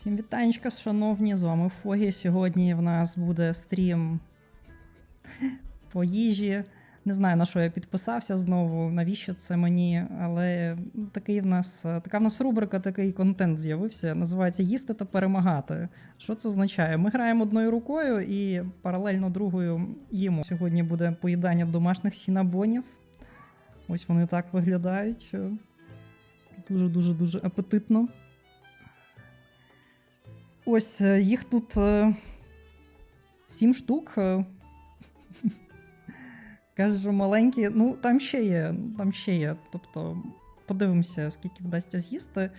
Всім вітанечка, шановні, з вами Фогі. Сьогодні в нас буде стрім по їжі. Не знаю, на що я підписався знову, навіщо це мені, але такий в нас, така в нас рубрика, такий контент з'явився. Називається Їсти та перемагати. Що це означає? Ми граємо одною рукою і паралельно другою їмо. Сьогодні буде поїдання домашніх сінабонів. Ось вони так виглядають. Дуже-дуже дуже апетитно. Ось е, їх тут е, сім штук. е. Каже, що маленькі. Ну, там ще є, там ще є. Тобто, подивимося, скільки вдасться з'їсти.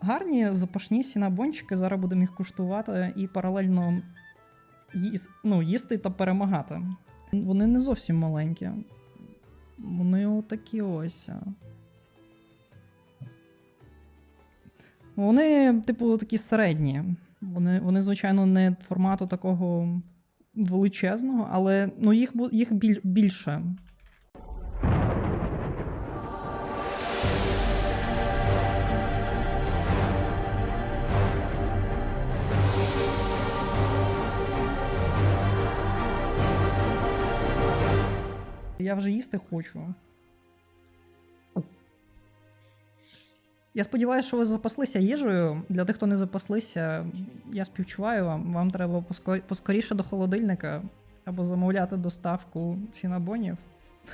Гарні запашні сінабончики, зараз будемо їх куштувати і паралельно їс, ну, їсти та перемагати. Вони не зовсім маленькі. Вони отакі ось. Вони, типу, такі середні. Вони, вони звичайно, не формату такого величезного, але ну, їх, їх біль, більше. Я вже їсти хочу. Я сподіваюся, що ви запаслися їжею. Для тих, хто не запаслися, я співчуваю вам. Вам треба поско- поскоріше до холодильника або замовляти доставку сінабонів.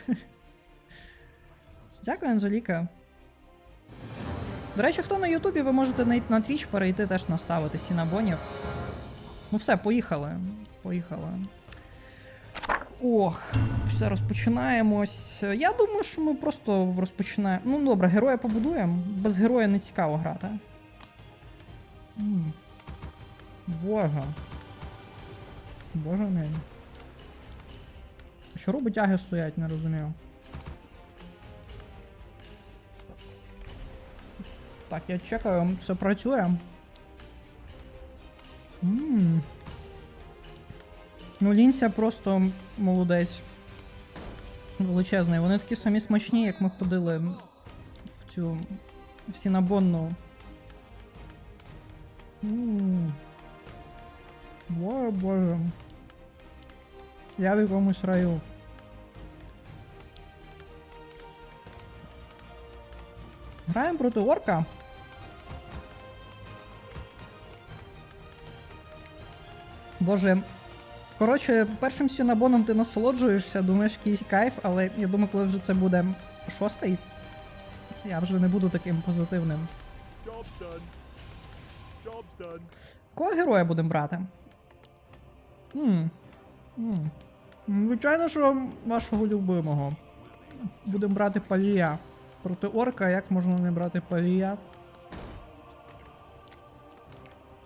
Дякую, Анжеліка. До речі, хто на Ютубі, ви можете на, Twitch перейти теж наставити сінабонів. Ну все, поїхали. Поїхали. Ох, все розпочинаємось. Я думаю, що ми просто розпочинаємо. Ну добре, героя побудуємо. Без героя не цікаво грати. Боже. Боже мій. Що роботяги стоять, не розумію. Так, я чекаю, все працює. Ну, лінця просто молодець. Величезний. Вони такі самі смачні, як ми ходили в цю в сінабонну. Боже, боже. Я в якомусь раю. Граємо проти орка. Боже, Коротше, першим сінабоном ти насолоджуєшся, думаєш, якийсь кайф, але я думаю, коли вже це буде шостий, я вже не буду таким позитивним. Кого героя будемо брати? М, м. М, Звичайно, що вашого любимого. Будемо брати палія. Проти орка, як можна не брати палія?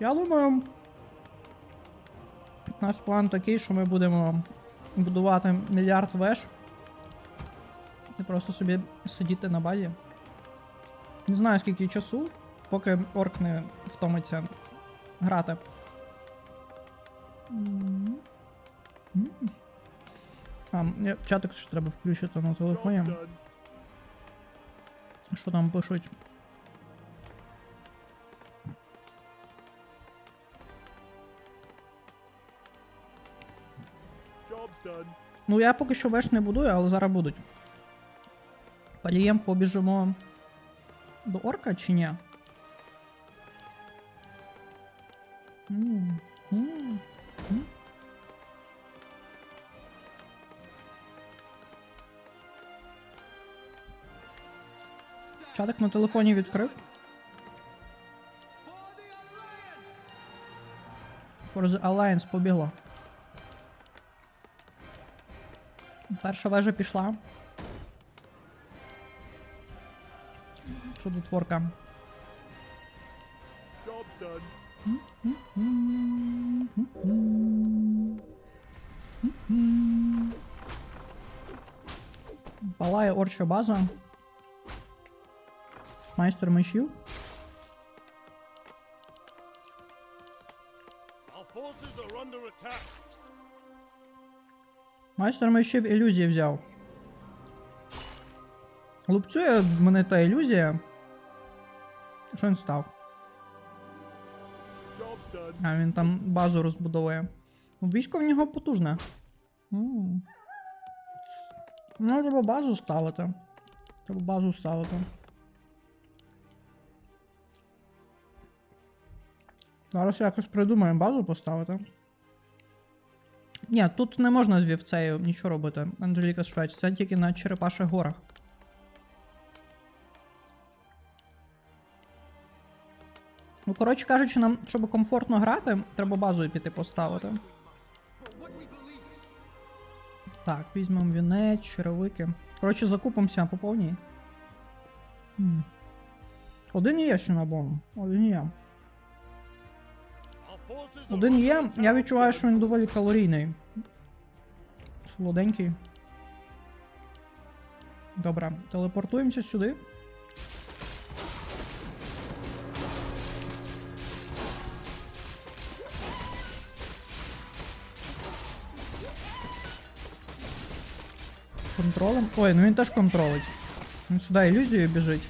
Я думаю. Наш план такий, що ми будемо будувати мільярд веж. І просто собі сидіти на базі. Не знаю скільки часу, поки орк не втомиться грати. А, чатик ще треба включити на телефоні. Що там пишуть? Ну, я поки що веш не будую, але зараз будуть. Палієм побіжимо до орка чи ні? Чатик на телефоні відкрив. For the Alliance побігла. Перша вежа пішла. Чудотворка. Палає орча база. Майстер мечів. Майстер мечів ілюзії взяв. Лупцює мене та ілюзія. Що він став? А він там базу розбудовує. Ну, Військо в нього потужне. Ну, треба базу ставити. Треба базу ставити. Зараз якось придумаємо базу поставити. Ні, тут не можна з вівцею нічого робити. Анжеліка Швець, це тільки на Черепаших горах. Ну, коротше кажучи, нам, щоб комфортно грати, треба базою піти поставити. Так, візьмемо вінець, черевики. Коротше, закупимося по повній. Один є ще на бомбу. Один є. Один є. Я відчуваю, що він доволі калорійний. Солоденький. Добре, телепортуємося сюди. Контролем. Ой, ну він теж контролить. Він сюди ілюзією біжить.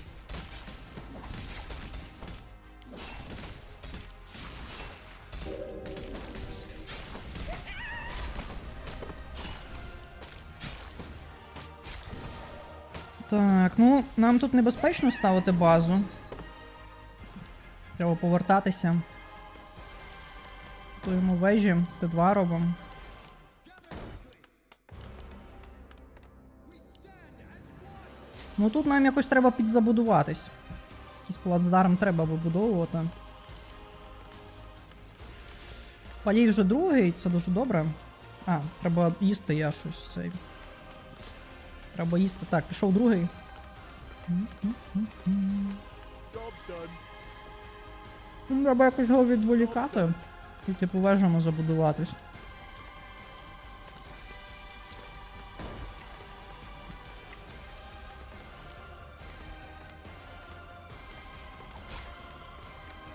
Нам тут небезпечно ставити базу. Треба повертатися. Готуємо вежі, Т2 робимо. Ну тут нам якось треба підзабудуватись. Якийсь плацдарм треба вибудовувати. Палій вже другий, це дуже добре. А, треба їсти я щось цей. Треба їсти. Так, пішов другий. Ну, треба якось його відволікати. І типу вежами забудуватись.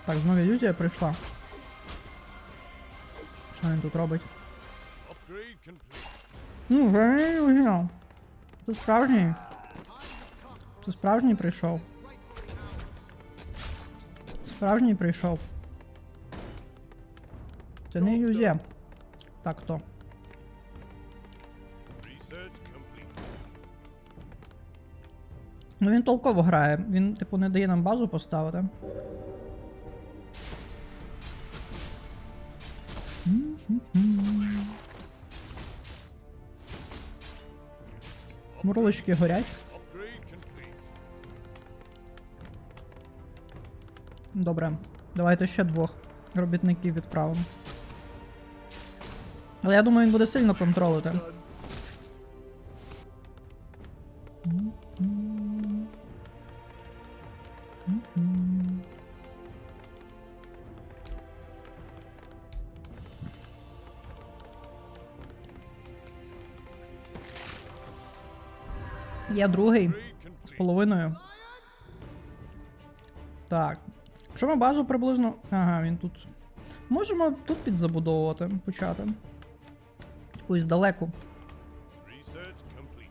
Так, знову ілюзія прийшла. Що він тут робить? Ну, вже не ілюзія. Це справжній. Це справжній прийшов. Справжній прийшов. Це не ілюзія. Так то. Ну він толково грає. Він, типу, не дає нам базу поставити. Мурлички горять. Добре. Давайте ще двох робітників відправимо. Але я думаю, він буде сильно контролити. Я другий. З половиною. Так. Якщо ми базу приблизно. Ага, він тут. Можемо тут підзабудовувати, почати. Complete.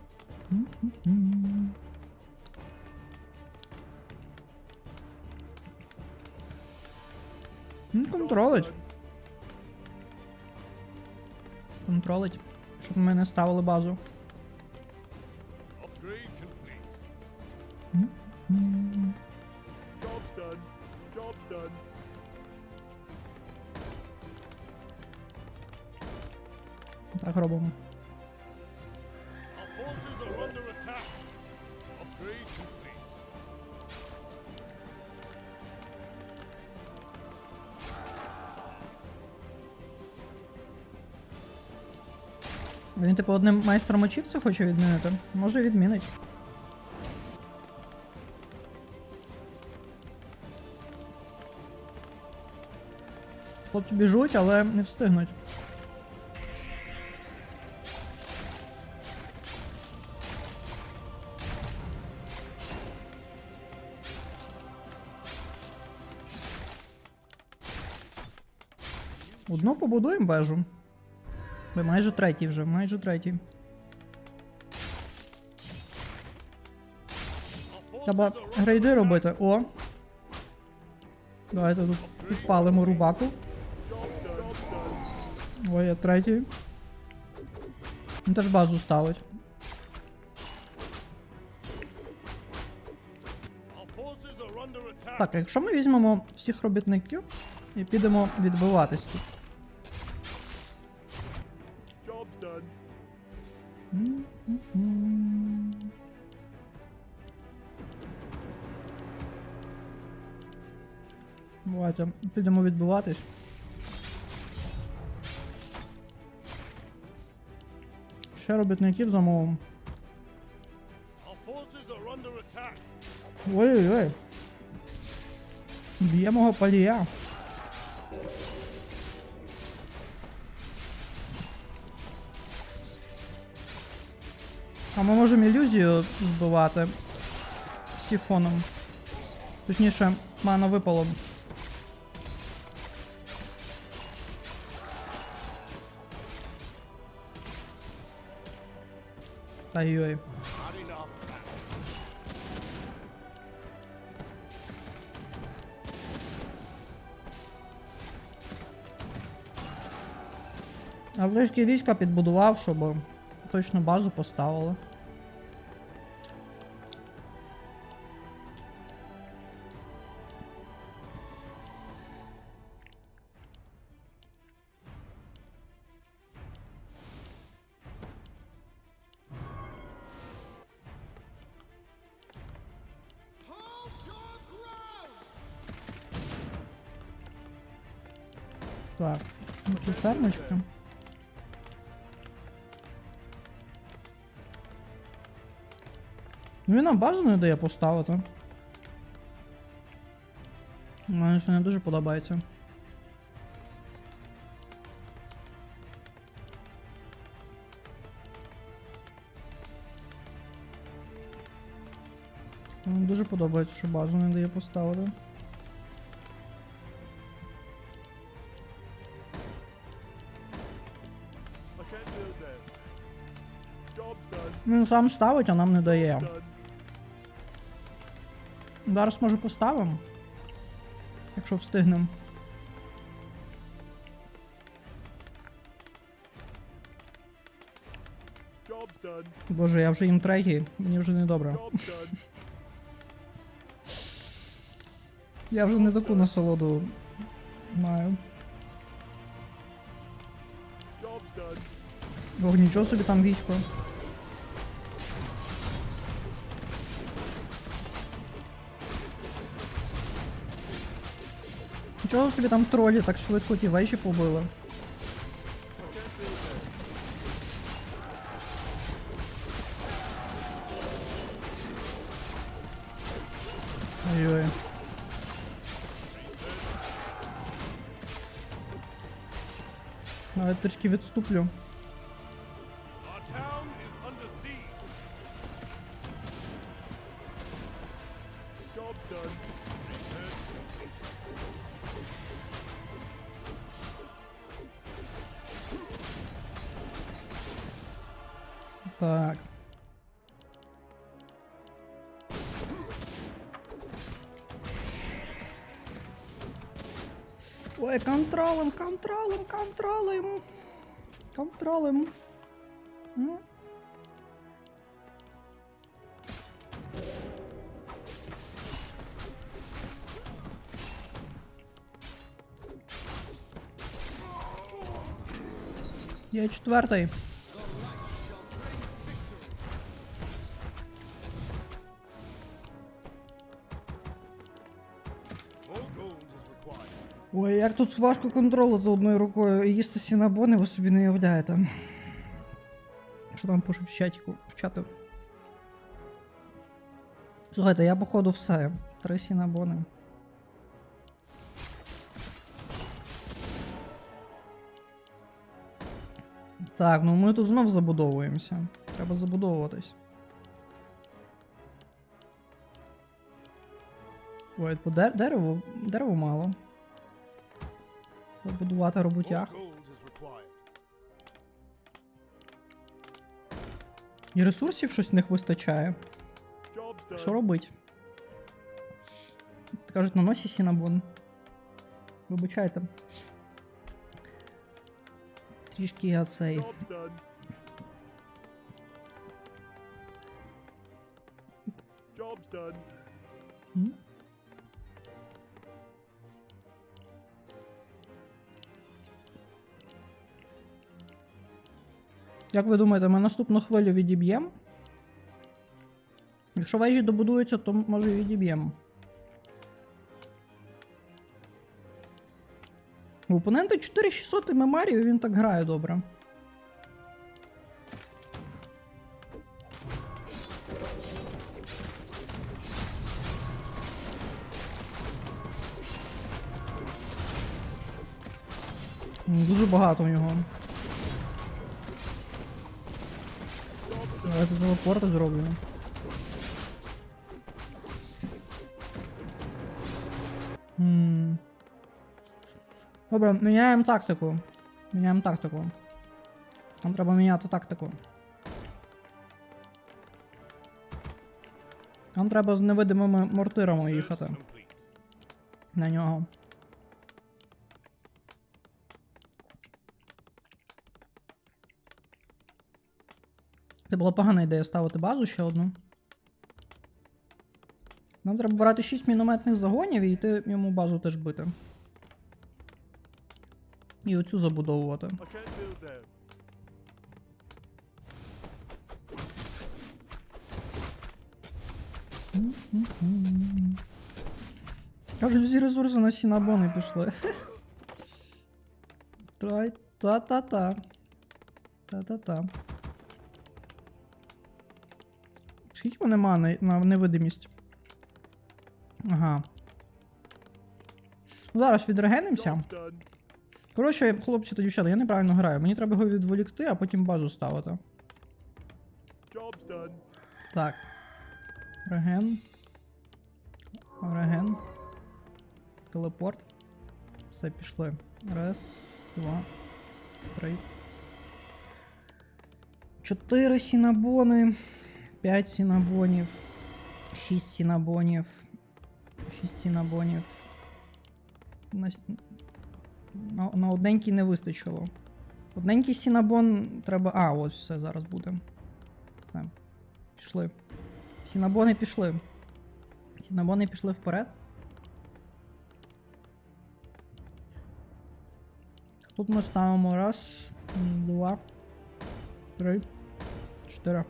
Він контролить. Контролить. Щоб ми не ставили базу. Upgrade Так робимо. Він, типу, одним майстром мечів це хоче відмінити. Може відмінить. Хлопці біжуть, але не встигнуть. Одну побудуємо вежу. Ви майже третій вже, майже третій. Треба грейди робити. О. Давайте тут підпалимо рубаку. Ой, я третій. Він теж базу ставить. Так, якщо ми візьмемо всіх робітників і підемо відбиватись тут. Job's done. Давайте, підемо відбиватись. Ще робітників замовимо. Ой-ой-ой. Б'є мого палія. А ми можемо ілюзію збивати сіфоном. Точніше, мана випалом. Та йой. А влишки війська підбудував, щоб точно базу поставили. Ці. Ну він нам не дає поставити. Мені це не дуже подобається. Мені дуже подобається, що базу не дає поставити. Він сам ставить, а нам не дає. Зараз може поставимо. Якщо встигнемо. Боже, я вже їм третій, мені вже не добре. Я вже не таку насолоду маю. Ох, нічого собі там військо. Нічого собі там тролі так швидко ті вежі побили. Ой-ой. Трішки відступлю. Контролем, контролем, контролем. Контролем. М? Я четвертий. Як тут важко контролити одною рукою і їсти сінабони, ви собі не уявляєте. Що там пишуть в чатіку, в чату? Слухайте, я походу все. Три сінабони. Так, ну ми тут знов забудовуємося. Треба забудовуватись. Ой, по дер- дереву, дерево мало. Побудувати required. І ресурсів щось них вистачає. Що робить? Кажуть, на носі сінабон. Вибачайте. Трішки я цей. Job's done. Як ви думаєте, ми наступну хвилю відіб'ємо? Якщо вежі добудуються, то може і відіб'ємо. У опонента 4600 мемарію, він так грає добре. Дуже багато у нього. Давайте телепорт зроблю. М. Добре, міняємо тактику. Міняємо тактику. Нам треба міняти тактику. Нам треба з невидимими мортирами їхати на нього. Це була погана ідея ставити базу ще одну. Нам треба брати 6 мінометних загонів і йти йому базу теж бити. І оцю забудовувати. Кажуть, всі ресурси на сінабони пішли. Та-та-та. Та-та-та. Скільки мене мани на невидимість? Ага. Ну, Зараз відрегенимося. Коротше, хлопці та дівчата, я неправильно граю. Мені треба його відволікти, а потім базу ставити. Так. Реген. Реген. Телепорт. Все, пішли. Раз, два, три. Чотири сінабони. П'ять сінабонів. Шість сінабонів. Шість сінабонів. На, на, на одненький не вистачило. Одненький сінабон треба. А, ось все зараз буде. Все. Пішли. Сінабони пішли. Сінабони пішли вперед. Тут ми ставимо раз, два, три, чотири.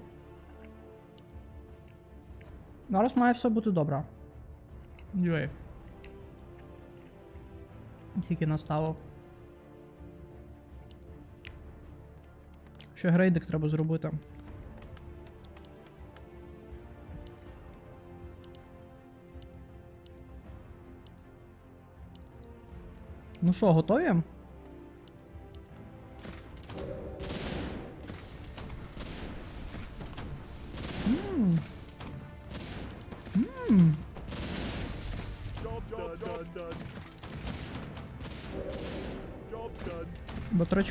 Зараз має все бути добре. Дивей. Тільки наставив. Ще грейдик треба зробити. Ну що, готові?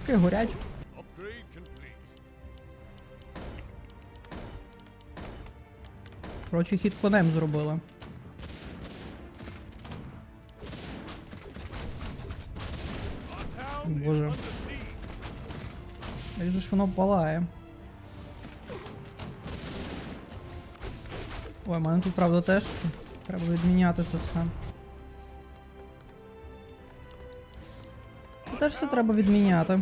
Батрачки горять. Коротше, хід конем зробили. Боже. Як ж воно палає. Ой, мене тут, правда, теж треба відміняти це все. Теж все треба відміняти.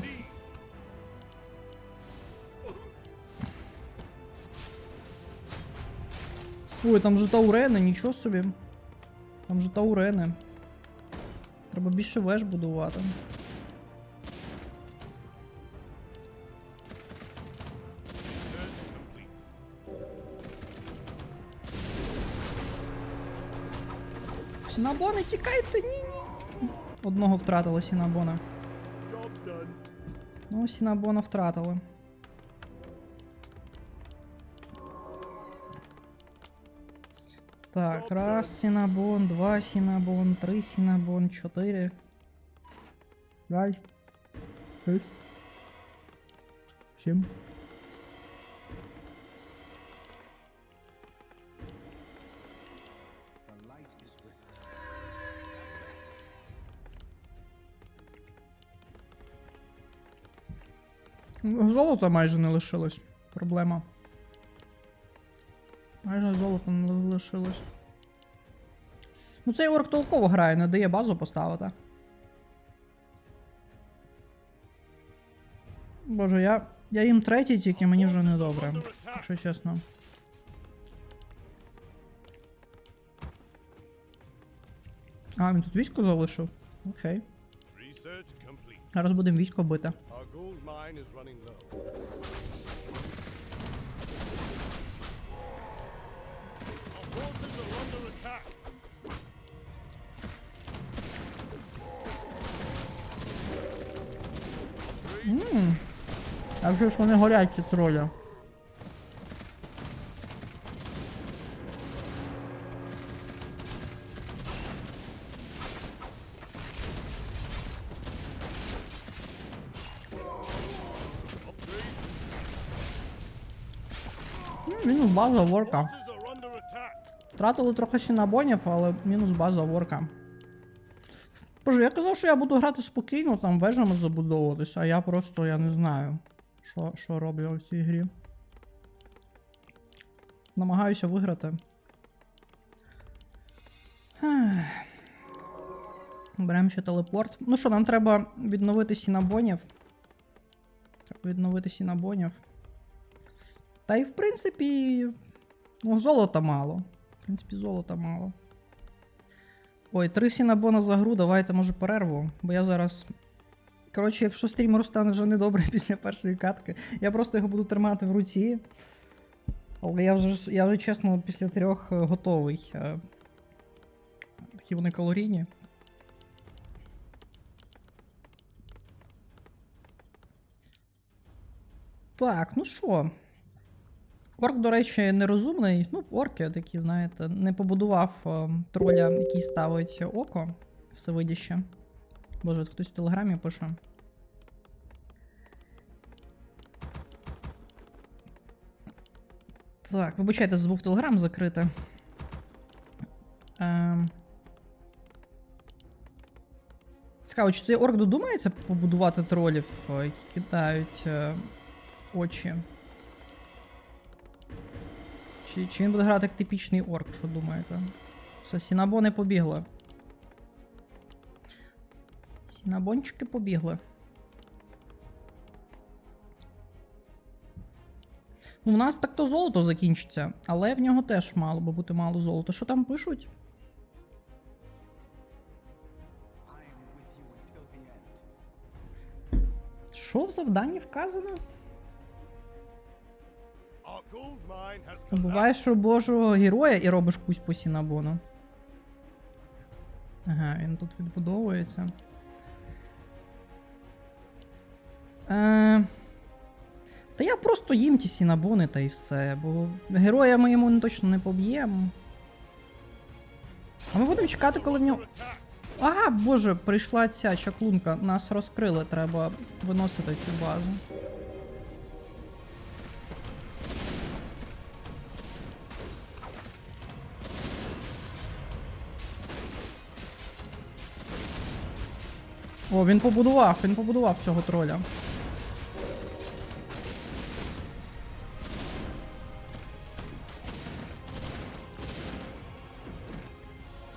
Ой, там же таурени, нічого собі. Там же таурени. Треба більше веж будувати. Сінабони, тікайте, ні, ні, ні. Одного втратили Сінабона. Job's done. Ну, Сінабона втратили. Так, раз Сінабон, два Сінабон, три Сінабон, чотири. П'ять. Шість. Сім. Золота майже не лишилось. Проблема. Майже золота не лишилось. Ну цей орк толково грає, не дає базу поставити. Боже, я. Я їм третій, тільки мені вже не добре. Якщо чесно. А, він тут військо залишив? Окей. Зараз будемо військо бити. Gold mine is running low. Our forces are under attack. Ммм. А вже ж вони горять, ці тролі. База ворка. Втратили трохи сінабонів, але мінус база ворка. Боже, я казав, що я буду грати спокійно, там вежами забудовуватися, а я просто я не знаю, що, що роблю в цій грі. Намагаюся виграти. Беремо ще телепорт. Ну що, нам треба відновити сінабонів. Відновити сінабонів. Та й в принципі. Ну, золота мало. В принципі, золота мало. Ой, три сінабона за гру, давайте може перерву, бо я зараз. Коротше, якщо стрім розтане вже недобре після першої катки, я просто його буду тримати в руці. Але я вже, я вже чесно після трьох е, готовий. Е, Такі вони калорійні. Так, ну що. Орк, до речі, нерозумний. Ну, орки такі, знаєте, не побудував е, троля, який ставить око всевидяще. Боже, хтось в телеграмі пише. Так, вибачайте, забув телеграм закрити. Ем... Цікаво, чи цей орк додумається побудувати тролів, е, які кидають е, очі? Чи, чи він буде грати як типічний орк, що думаєте? Все, сінабони побігли. Сінабончики побігли. Ну, у нас так то золото закінчиться, але в нього теж мало би бути мало золота. Що там пишуть? Що в завданні вказано? Collapsed. Убиваєш божого героя і робиш кусь по сінабону. Ага, він тут відбудовується. Е... Та я просто їм ті сінабони та й все, бо героя ми йому точно не поб'ємо. А ми будемо чекати, коли в нього. Ага, боже, прийшла ця чаклунка. Нас розкрили, треба виносити цю базу. О, він побудував, він побудував цього троля.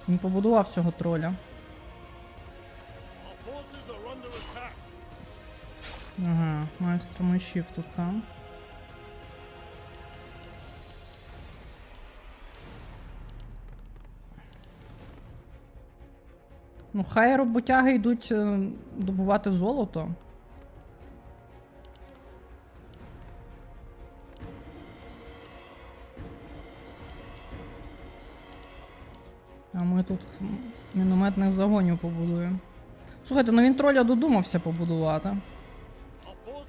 Він побудував цього троля. Ага, майстер мечів тут там. Ну, хай роботяги йдуть е, добувати золото. А ми тут мінометних загонів побудуємо. Слухайте, ну він троля додумався побудувати.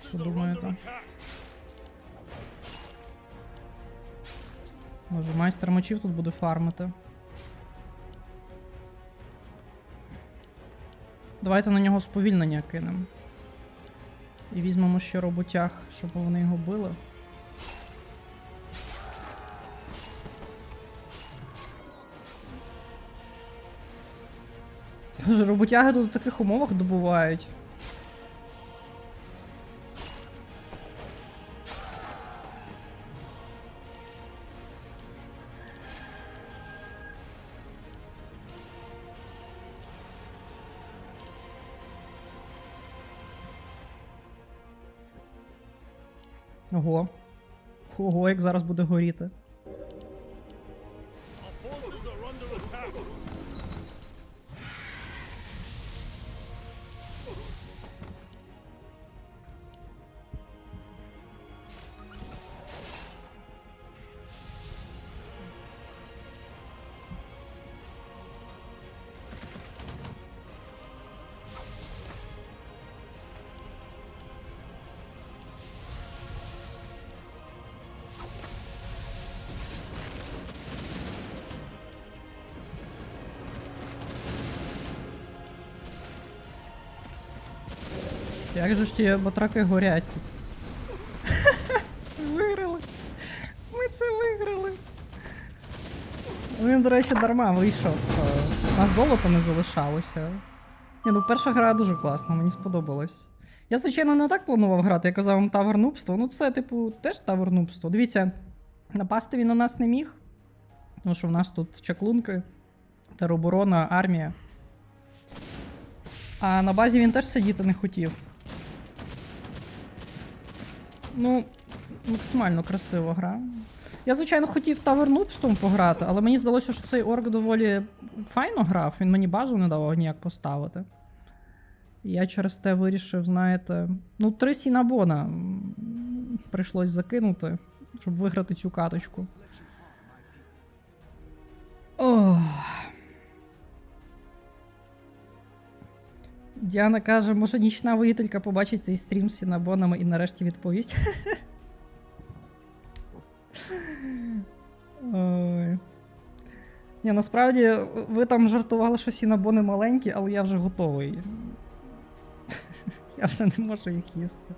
Що думаєте? Може, майстер мечів тут буде фармити. Давайте на нього сповільнення кинемо. І візьмемо ще роботяг, щоб вони його били. Роботяги тут в таких умовах добувають. Ого, як зараз буде горіти. Як же ж ті батраки горять тут? Виграли! Ми це виграли! Він, до речі, дарма вийшов. е, На золото не залишалося. Ні, ну перша гра дуже класна, мені сподобалась. Я, звичайно, не так планував грати, я казав вам тавернубство. Ну, це, типу, теж тавернубство. Дивіться, напасти він на нас не міг. Тому що в нас тут чаклунки, тероборона, армія. А на базі він теж сидіти не хотів. Ну, максимально красива гра. Я, звичайно, хотів тавернубством пограти, але мені здалося, що цей орк доволі файно грав, він мені базу не давав ніяк поставити. Я через те вирішив, знаєте, ну, три сінабона прийшлось закинути, щоб виграти цю каточку. Ох. Діана каже, може нічна воїтелька побачить цей стрім з сінабонами і нарешті відповість. Ой. Ні, насправді, ви там жартували, що сінабони маленькі, але я вже готовий. Я вже не можу їх їсти.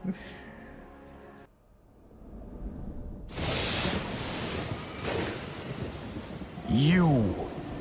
You